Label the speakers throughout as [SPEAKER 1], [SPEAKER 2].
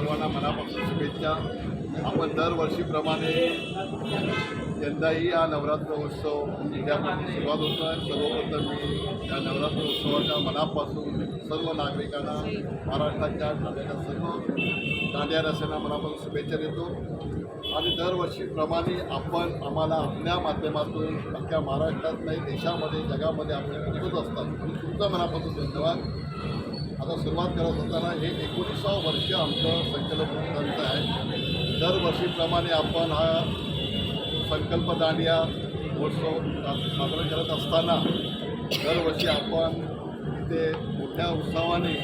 [SPEAKER 1] सर्वांना मनापासून शुभेच्छा. आपण दरवर्षीप्रमाणे यंदाही हा नवरात्र उत्सव जिल्ह्यापासून सुरुवात होतो आहे. सर्वप्रथम मी या नवरात्र उत्सवाच्या मनापासून सर्व नागरिकांना महाराष्ट्राच्या राज्याच्या सर्व दांडिया रस्त्यांना मनापासून शुभेच्छा देतो. आणि दरवर्षीप्रमाणे आपण आम्हाला आपल्या माध्यमातून अख्ख्या महाराष्ट्रात नाही देशामध्ये जगामध्ये आपल्याला बोलत असतात. आणि मनापासून धन्यवाद. आता सुरुवात करत असताना हे एकोणीसावं वर्ष आमचं संकल्पनांचं आहे. दरवर्षीप्रमाणे आपण हा संकल्प दांडिया महोत्सव साजरा करत असताना दरवर्षी आपण इथे मोठ्या उत्साहाने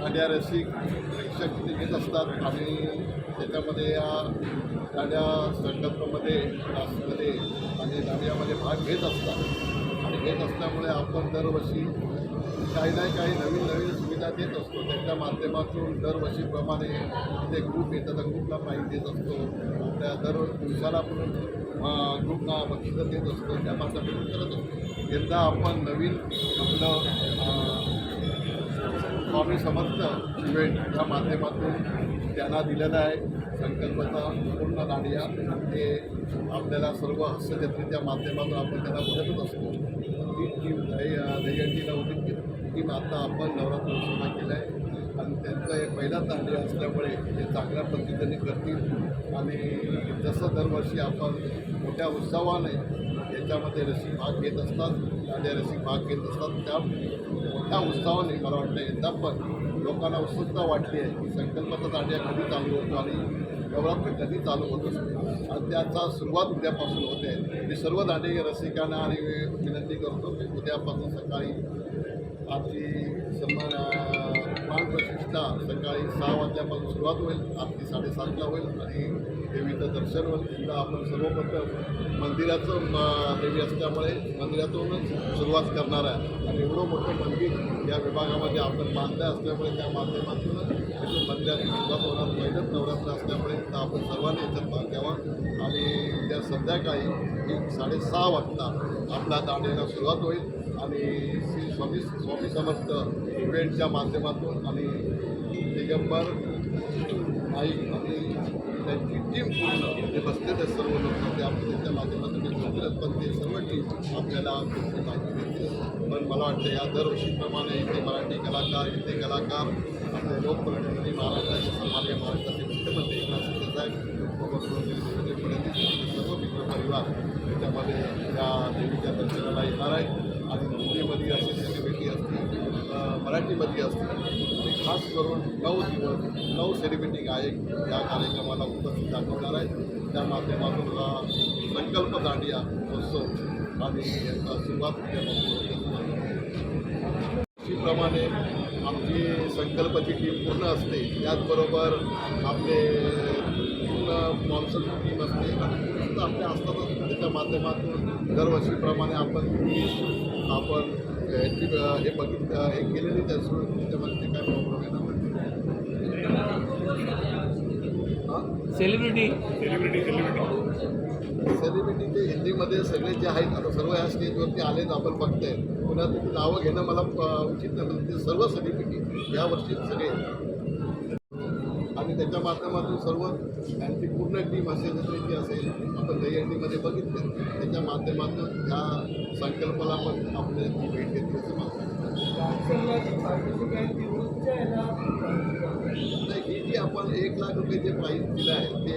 [SPEAKER 1] दांडिया रसिक प्रेक्षक तिथे घेत असतात आणि त्याच्यामध्ये या दांड्या संकल्पमध्ये क्लासमध्ये आणि दांडियामध्ये भाग घेत असतात. आणि घेत असल्यामुळे आपण दरवर्षी काही ना काही नवीन नवीन सुविधा देत असतो. त्यांच्या माध्यमातून दरवर्षीप्रमाणे तिथे ग्रुप येतात. त्या ग्रुपला प्राईज देत असतो. त्या दर दिवसाला आपण ग्रुपला बक्षिसं देत असतो. त्या माध्यमातून करत असतो. यंदा आपण नवीन आपलं स्वामी समर्थ इव्हेंट या माध्यमातून त्यांना दिलेला आहे. संकल्पना पूर्ण दांडिया हे आपल्याला सर्व हस्तजत्रेच्या माध्यमातून आपण त्यांना बघतच असतो. ती टीम दही दहीहंडीला होती टीम आता आपण नवरात्र सुरू केलं आहे आणि त्यांचा एक पहिला तांदूळ असल्यामुळे ते चांगल्या पद्धतीने करतील. आणि जसं दरवर्षी आपण मोठ्या उत्सवाने याच्यामध्ये रसिक भाग घेत असतात दांडिया रसिक भाग घेत असतात त्या मोठ्या उत्साहाने मला वाटतं यंदा पण लोकांना उत्सुकता वाटली आहे की संकल्पाचा दांडिया कधी चालू होतो आणि नवरात्र कधी चालू होत. असतो आणि त्याचा सुरुवात उद्यापासून होते. मी सर्व दांडे रसिकांना आणि विनंती करतो की उद्यापासून सकाळी आपली सन्मान प्राण प्रतिष्ठा सकाळी सहा वाजल्यापासून सुरुवात होईल आपली साडेसातला होईल आणि देवीचं दर्शन होईल. एकदा आपण सर्वप्रथम मंदिराचं देवी असल्यामुळे मंदिरातूनच सुरुवात करणार आहे. आणि एवढं मोठं मंदिर या विभागामध्ये आपण बांधलं असल्यामुळे त्या माध्यमातूनच मंदिराची सुरुवात होणार. पहिलंच नवरात्र असल्यामुळे तर आपण सर्वांनी याच्यात भाग घ्यावा. आणि त्या संध्याकाळी एक साडेसहा वाजता आपला दांड्याला सुरुवात होईल. आणि श्री स्वामी स्वामी समर्थ इव्हेंटच्या माध्यमातून आणि दिगंबर नाईक आणि त्यांची टीम पूर्ण जे बसलेले सर्व लोक ते आपण त्यांच्या माध्यमातून ते पण ते सर्व टीम आपल्याला माहिती देतील. पण मला वाटतं या दरवर्षीप्रमाणे इथे मराठी कलाकार इथे कलाकार आपले लोकप्रतिनिधी महाराष्ट्राचे सन्मान्य महाराष्ट्राचे मुख्यमंत्री एकनाथ शिंदे साहेब सर्व मित्र परिवार त्याच्यामध्ये या देवीच्या दर्शनाला येणार आहे आणि हिंदीमध्ये असेल सेलिब्रिटी असतील मराठीमध्ये असतील आणि खास करून नऊ दिवस नऊ सेलिब्रिटी गायक या कार्यक्रमाला उपस्थित दाखवणार आहेत. त्या माध्यमातून हा संकल्प दांडिया उत्सव आणि याचा सुरुवात उद्यापासून अशीप्रमाणे आमची संकल्पाची टीम पूर्ण असते. त्याचबरोबर आपले पूर्ण स्पॉन्सरची टीम असते. आणि नुसतं आपल्या असतातच त्याच्या माध्यमात दरवर्षीप्रमाणे आपण आपण याची हे बघितलं हे केलेली त्याच्यामुळे त्याच्यामध्ये काय प्रॉब्लेम येणार हां?
[SPEAKER 2] सेलिब्रिटी
[SPEAKER 1] सेलिब्रिटी ते हिंदीमध्ये सगळे जे आहेत आता सर्व ह्या स्टेजवरती आलेत आपण बघतोय. पुन्हा नावं घेणं मला उचित नाही ते सर्व सेलिब्रिटी यावर्षी सगळे. आणि माध्यमातून सर्व त्यांची पूर्ण टीम असेल जी असेल आपण दहीहंडीमध्ये बघितलं. त्याच्या माध्यमातून ह्या संकल्पाला पण आपले भेट घेतली असं मला नाही, ही जी आपण एक लाख रुपये जे प्राईज दिलं आहे ते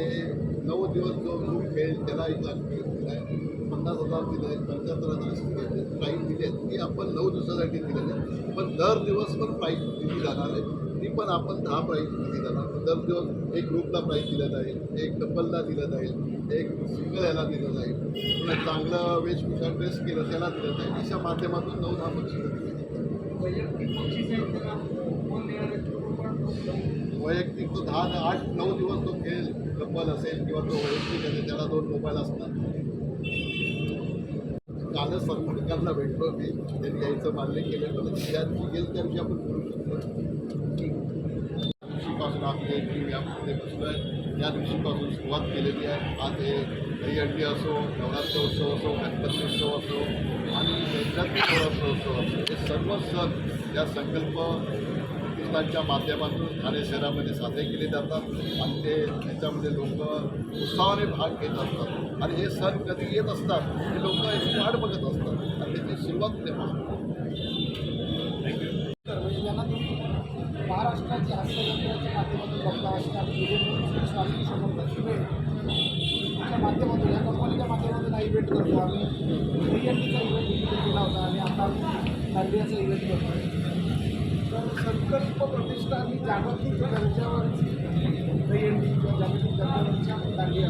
[SPEAKER 1] नऊ दिवस जो ग्रुप खेळ त्याला एक लाख रुपये दिलं आहे. पन्नास हजार दिले आहेत पंच्याहत्तर हजार प्राईज दिले आहेत. ती आपण नऊ दिवसासाठी दिलेली आहे. पण दर दिवस पण प्राईज दिली जाणार आहे. ती पण आपण दहा प्राईज दिली जाणार. दर दिवस एक ग्रुपला प्राईज दिलं जाईल एक कपलला दिलं जाईल एक सिंगल याला दिलं जाईल. पुन्हा चांगलं वेशभूषा ड्रेस केलं त्याला दिलं जाईल. अशा माध्यमातून नऊ दहा बक्षिसं दिली वैयक्तिक तो दहा आठ नऊ दिवस तो खेळ कपल असेल किंवा तो वैयक्तिक असेल त्याला दोन मोबाईल असतात. कालच सरकारला भेटलो मी. त्यांनी यायचं मान्य केलं पण ज्या दिवशी गेलं त्या दिवशी आपण बोलू शकतो. दिवशीपासून आपली टीम यामध्ये बसलो आहे या दिवशीपासून सुरुवात केलेली आहे. आज हे दहीहंडी असो नवरात्र उत्सव असो गणपती उत्सव असो आणि नवरात्र उत्सव असो हे सर्व सण या संकल्प प्रतिष्ठानच्या माध्यमातून ठाणे शहरामध्ये साजरे केले जातात आणि ते त्याच्यामध्ये लोक उत्साहाने भाग घेत असतात. आणि हे सण कधी येत असतात ते लोक एक वाट बघत असतात. आणि त्याची सुरुवात ते पाहतात
[SPEAKER 2] म्हणजे ज्यांना तुम्ही महाराष्ट्राची हस्तकलेच्या माध्यमातून बघता अशा विवेक स्वामी समर्थ इव्हेंटच्या माध्यमातून या कंपनीच्या माध्यमातून हा इव्हेंट करतो आम्ही. रिएलिटीचा इव्हेंट इथे केला होता आणि आता आम्ही दांडियाचा इव्हेंट करतो तर संकल्प प्रतिष्ठा आणि जागतिक दर्जावरची रिएलिटी किंवा जागतिक दर्जावरच्या दांडिया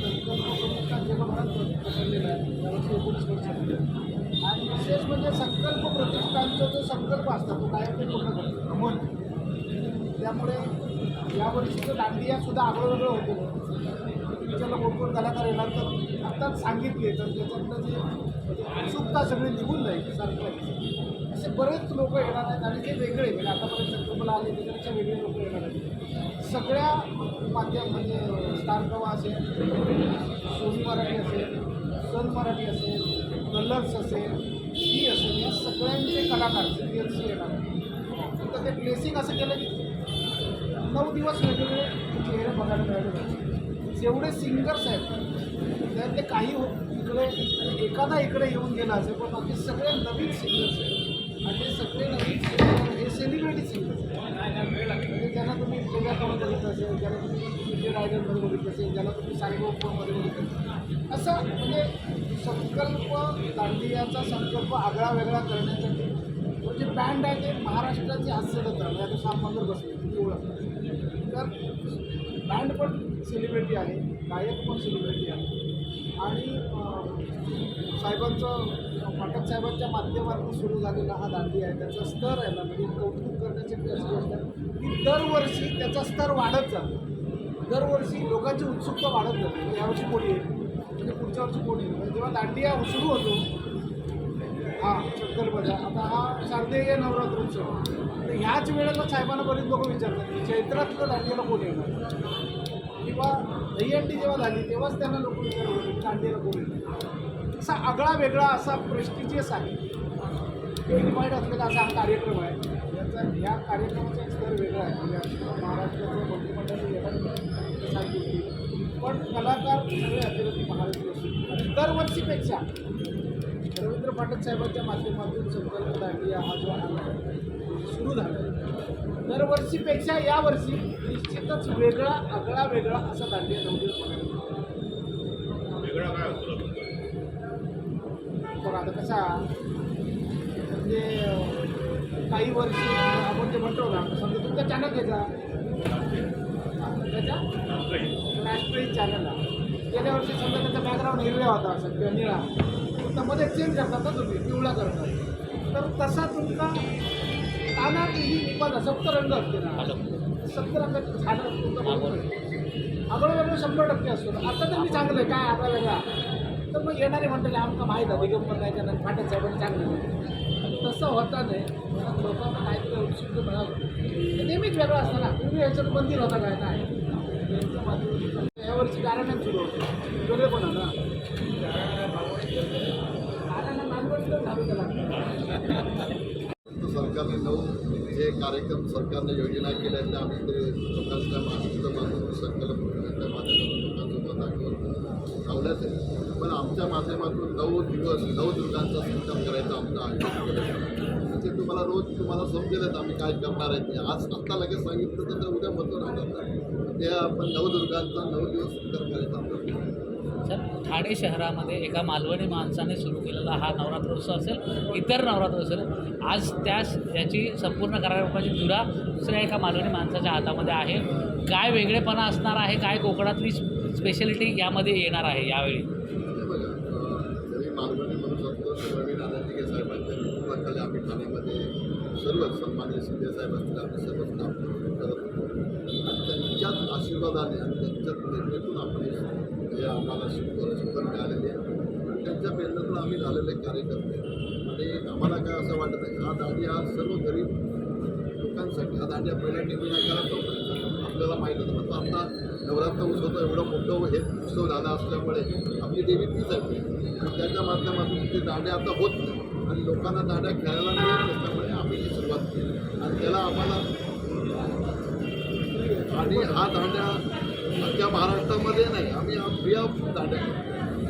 [SPEAKER 2] संकल्प प्रतिष्ठान जगभरात पसरलेलं आहे यावर्षी एकोणीस वर्ष आणि विशेष म्हणजे संकल्प प्रतिष्ठानचा जो संकल्प असतो तो कायम ते पूर्ण करतो. मन. त्यामुळे यावर्षीचं दांडिया सुद्धा आगळं वेगळं होतं. विचारला कोण कोण कलाकार येणार तर आत्ताच सांगितले तर त्याच्यातलं जे उत्सुकता सगळी निघून जाईल सारखं असे बरेच लोक येणार आहेत आणि ते वेगळे म्हणजे आतापर्यंत संकल्पना आले त्याच्यापेक्षा वेगळे लोक येणार आहेत. सगळ्या माध्यम म्हणजे स्टार प्रवाह असेल सोनी मराठी असेल सन मराठी असेल कलर्स असेल ही असेल या सगळ्यांचे कलाकार सिरियल्स येणार आहेत. तर ते प्लेसिंग असं केलं की नऊ दिवस म्हणजे वेगवेगळे चेहरे बघायला मिळाले पाहिजे जेवढे सिंगर्स आहेत त्यातले काही हो इकडे एखादा इकडे येऊन गेला असेल पण बाकी सगळे नवीन सिंगर्स आहेत. आणि सगळे नवीन सिंगर हे सेलिब्रिटी सिंगर्स म्हणजे ज्यांना तुम्ही प्लेबॅकमध्ये बघितलं असेल ज्याला तुम्ही इंडियन आयडलमध्ये बघितलं असेल ज्याला तुम्ही साईबाबामध्ये बघितलं असेल. असं म्हणजे संकल्प दांडियाचा संकल्प आगळा वेगळा करण्यासाठी म्हणजे बँड आहे ते महाराष्ट्राची हास्यजत्रा म्हणजे आता श्याम बसले ओळख तर बँड पण सेलिब्रिटी आहे गायक पण सेलिब्रिटी आहे. आणि साहेबांचं पाठक साहेबांच्या माध्यमातून सुरू झालेला हा दांडी आहे. त्याचा स्तर आहे ना म्हणजे कौतुक करण्याची अशी गोष्ट आहे. की दरवर्षी त्याचा स्तर वाढत जातो. दरवर्षी लोकांची उत्सुकता वाढत जाते. यावर्षी कोणी येईल? म्हणजे पुढच्या वर्षी कोणी येईल? म्हणजे जेव्हा दांडिया सुरू होतो हा बजा. आता हा शारदीय नवरात्रोत्सव तर ह्याच वेळेला साहेबांना बरीच लोक विचारतात की चैत्रातलं दांडियाला कोण येणार? किंवा दहीहंडी जेव्हा झाली तेव्हाच त्यांना लोक विचारत होते दांडियाला कोण येणार? असा आगळा वेगळा असा प्रेस्टिजियस आहे इन्व्हाइट असलेला असा हा कार्यक्रम आहे. याचा ह्या कार्यक्रमाचा एक स्तर वेगळा आहे. म्हणजे महाराष्ट्राचं मंत्रिमंडळाचं येणार सांगितली. पण कलाकार सगळे अतिरिक्त महाराष्ट्र. दरवर्षीपेक्षा पाठक साहेबांच्या माध्यमातून संकल्प दांडिया हा जो सुरू झाला. दरवर्षीपेक्षा यावर्षी निश्चितच वेगळा आगळा वेगळा असा दांडिया नवदिवस बघायला. बघा आता कसा म्हणजे काही वर्षी आपण जे म्हणतो ना समजा तुमचा चॅनल घ्यायचा त्याच्या? राष्ट्रीय. चॅनलला गेल्या वर्षी समजा त्याचा बॅकग्राऊंड हिरव्या होता असं किंवा निळा. मध्ये चेंज करतात ना तुम्ही पिवळा करतात. तर तसा तुमचा काना ही निपाला सप्तरंग असते ना. सप्तरंगाचं झाडं तुमचं. आगळं वेगळं शंभर टक्के असतो. आता तर मी चांगलं आहे काय आगळा वेगळा. तर मग येणारे म्हणतात आमका माहीत आहे दिगंबर नाही त्यांना फाटक साहेबांनी चांगलं. तसं होता नाही पण लोकांना काहीतरी उत्सुक मिळालं. नेहमीच वेगळं असतं ना. तुम्ही याच्यात मंदिर होता काय काय? यावर्षी गाराण्या सुरू होते वेगळे पण ना गाराण्या नांदवडीला झालं त्याला
[SPEAKER 1] सरकारने नऊ जे कार्यक्रम सरकारने योजना केल्या त्या आम्ही ते लोकांच्या माध्यमातून संकल्प त्या माध्यमातून लोकांसोबत दाखवत लावल्याच आहे पण आमच्या माध्यमातून नऊ दिवस नऊ दुर्गांचा संकल्प करायचा आमचा आहे. ते तुम्हाला रोज तुम्हाला समजेलच आम्ही काय करणार आहे. ते आज आत्ता लगेच सांगितलं तर उद्या उद्या होणार नाही. ते आपण नवदुर्गांचा नऊ दिवस संकल्प करायचा
[SPEAKER 3] असेल ठाणे शहरामध्ये एका मालवणी माणसाने सुरू केलेला हा नवरात्र उत्सव असेल इतर नवरात्र असेल आज त्यास याची संपूर्ण कार्यक्रमाची धुरा दुसऱ्या एका मालवणी माणसाच्या हातामध्ये आहे. काय वेगळेपणा असणार आहे काय कोकणातली स्पेशालिटी यामध्ये येणार आहे यावेळी?
[SPEAKER 1] आम्ही ठाण्यामध्ये सर्व सन्मान्य शिंदे साहेबांचे आम्ही सर्व काम करत होतो आणि त्यांच्याच आशीर्वादाने त्यांच्या त्यांच्याच प्रेरणेतून आपण हे- आम्हाला शिकवण शिकवण मिळालेली आहे. त्यांच्या प्रेरणेतून आम्ही झालेले कार्यकर्ते. आणि आम्हाला काय असं वाटत आहे हा दांडी हा सर्व गरीब लोकांसाठी हा दांडी पहिल्या टिकून नाही करत आपल्याला माहीत होतं पण आता नवरात्र उत्सव एवढं मोठं हे उत्सव झाला असल्यामुळे आपली देवी तीच आहे. आणि त्याच्या माध्यमातून ते दांड्या आता होत नाही. आणि लोकांना दांड्या खेळायला मिळत असल्यामुळे आम्ही ही सुरुवात केली. आणि त्याला आम्हाला आणि हा दांड्या अख्ख्या महाराष्ट्रामध्ये नाही आम्ही हा फ्री ऑफ दांड्या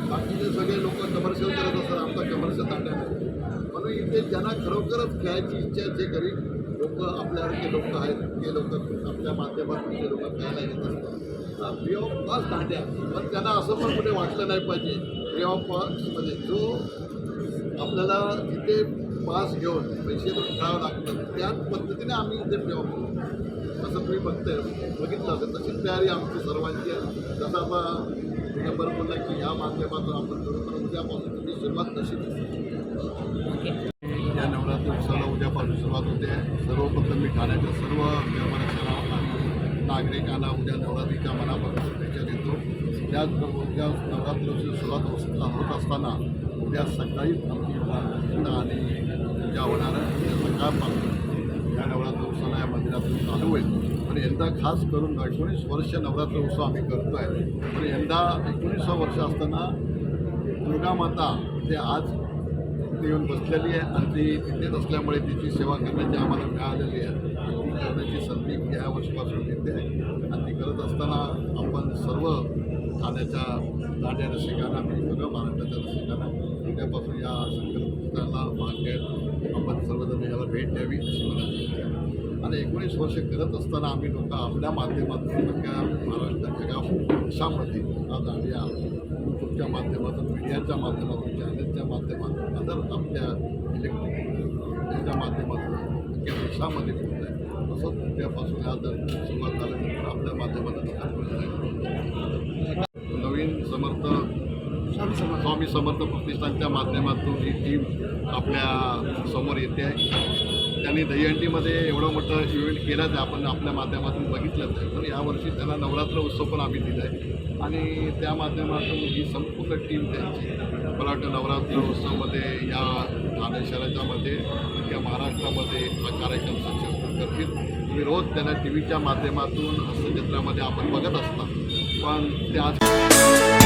[SPEAKER 1] बाकीचे सगळे लोक कमर्शियल करत असतात आमचा कमर्शियल दांड्या नाही. म्हणून इथे ज्यांना खरोखरच खेळायची इच्छा जे गरीब लोक आपल्यासारखे लोक आहेत ते लोक आपल्या माध्यमातून जे लोक खेळायला येत असतात फ्री ऑफ कॉस्ट दांड्या पण त्यांना असं पण कुठे वाटलं नाही पाहिजे फ्री ऑफ कॉस्टमध्ये जो आपल्याला तिथे पास घेऊन पैसे देऊन खेळावं लागतं त्याच पद्धतीने आम्ही इथे फ्री असं तुम्ही बघताय बघितलं असेल तशी तयारी आमची सर्वांची आहे. जसं आता तुम्ही बरं बोलला की ह्या माध्यमातून आपण बरोबर उद्यापासून तुम्ही सुरुवात कशी या नवरात्र उत्सवाला उद्यापासून सुरुवात होते. सर्वप्रथम मी ठाण्याच्या सर्व व्यवहाराच्या आणि नागरिकांना उद्या नवरात्रीच्या मनापासून शुभेच्छा देतो. त्याचबरोबर उद्या नवरात्री सुरुवात होत असताना उद्या सकाळी आमची आणि पूजा होणार आहे उद्या सकाळपासून या नवरात्र उत्सवाला या मंदिरातून चालू आहेत पण यंदा खास करून एकोणीस वर्ष नवरात्र उत्सव आम्ही करतो आहे पण यंदा एकोणीसा वर्ष असताना दुर्गा माता ते आज येऊन बसलेली आहे आणि ती तिथेच असल्यामुळे तिची सेवा करण्याची आम्हाला मिळालेली आहे. ती करण्याची संधी या वर्षापासून घेते आहे आणि ती करत असताना आपण सर्व ठाण्याच्या दांड्या रसिकांना आम्ही सगळं महाराष्ट्राच्या रसिकांना उद्यापासून या संकल्पनाला भाग घ्यायला आपण सर्वजण याला भेट द्यावी अशी मला आणि एकोणीस वर्ष करत असताना आम्ही लोक आपल्या माध्यमातून सगळ्या महाराष्ट्राच्या गाव देशामध्ये हा दांडिया यूट्यूबच्या माध्यमातून मीडियाच्या माध्यमातून चॅनलच्या माध्यमातून अदर आपल्या इलेक्ट्रिक याच्या माध्यमातून अख्ख्या देशामध्ये पोहोचत आहे. तसंच उद्यापासून या सुरुवात झाल्यानंतर आपल्या माध्यमातून
[SPEAKER 2] स्वामी समर्थ
[SPEAKER 1] प्रतिष्ठानच्या माध्यमातून ही टीम आपल्यासमोर येते आहे. त्यांनी दहीहंडीमध्ये एवढं मोठं इव्हेंट केलाच आहे आपण आपल्या माध्यमातून बघितलंच आहे. पण यावर्षी त्यांना नवरात्र उत्सव पण आम्ही दिला आहे. आणि त्या माध्यमातून ही संपूर्ण टीम त्यांची मला वाटतं नवरात्र उत्सवमध्ये या ठाणे शहराच्यामध्ये या महाराष्ट्रामध्ये हा कार्यक्रम सक्षम करतील. तुम्ही रोज त्यांना टी व्हीच्या माध्यमातून हस्तचित्रामध्ये आपण बघत असता. पण त्या